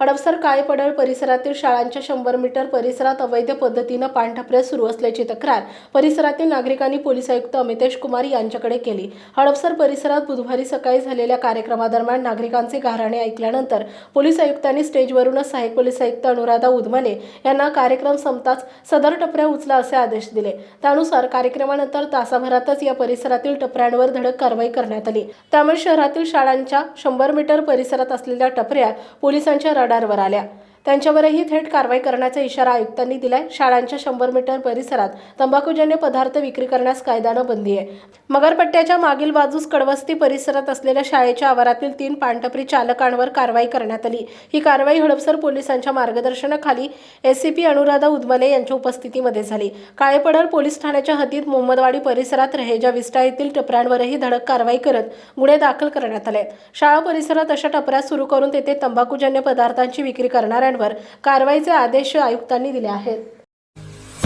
हडपसर काळेपडळ परिसरातील शाळांच्या शंभर मीटर परिसरात अवैध पद्धतीनं पाणठपऱ्या सुरू असल्याची तक्रार परिसरातील नागरिकांनी पोलीस आयुक्त अमितेश कुमार यांच्याकडे केली. हडपसर परिसरात बुधवारी सकाळी झालेल्या कार्यक्रमादरम्यान नागरिकांचे गाऱ्हाणे ऐकल्यानंतर पोलीस आयुक्तांनी स्टेजवरूनच सहाय्यक पोलीस आयुक्त अनुराधा उधमने यांना कार्यक्रम संपताच सदर टपऱ्या उचला असे आदेश दिले. त्यानुसार कार्यक्रमानंतर तासाभरातच या परिसरातील टपऱ्यांवर धडक कारवाई करण्यात आली. त्यामुळे शहरातील शाळांच्या शंभर मीटर परिसरात असलेल्या टपऱ्या पोलिसांच्या रडारवर आल्या. त्यांच्यावरही थेट कारवाई करण्याचा इशारा आयुक्तांनी दिलाय. शाळांच्या शंभर मीटर परिसरात तंबाखूजन्य पदार्थ विक्री करण्यास कायद्यानं बंदी आहे. मगरपट्ट्याच्या मागील बाजूस कडवस्ती परिसरात असलेल्या शाळेच्या आवारातील तीन पानटपरी चालकांवर कारवाई करण्यात आली. ही कारवाई हडपसर पोलिसांच्या मार्गदर्शनाखाली एसीपी अनुराधा उदमले यांच्या उपस्थितीमध्ये झाली. काळेपडर पोलीस ठाण्याच्या हद्दीत मोहम्मदवाडी परिसरात रहेजा विस्टा येथील टपऱ्यांवरही धडक कारवाई करत गुन्हे दाखल करण्यात आले. शाळा परिसरात अशा टपऱ्या सुरू करून तेथे तंबाखूजन्य पदार्थांची विक्री अधिकाऱ्यांवर कारवाईचे आदेश आयुक्तांनी दिले आहेत.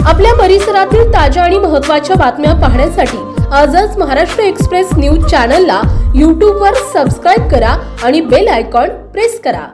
आपल्या परिसरातील ताज्या आणि महत्त्वाच्या बातम्या पाहण्यासाठी आजच महाराष्ट्र एक्सप्रेस न्यूज चॅनलला यूट्यूबवर सबस्क्राईब करा आणि बेल आयकॉन प्रेस करा.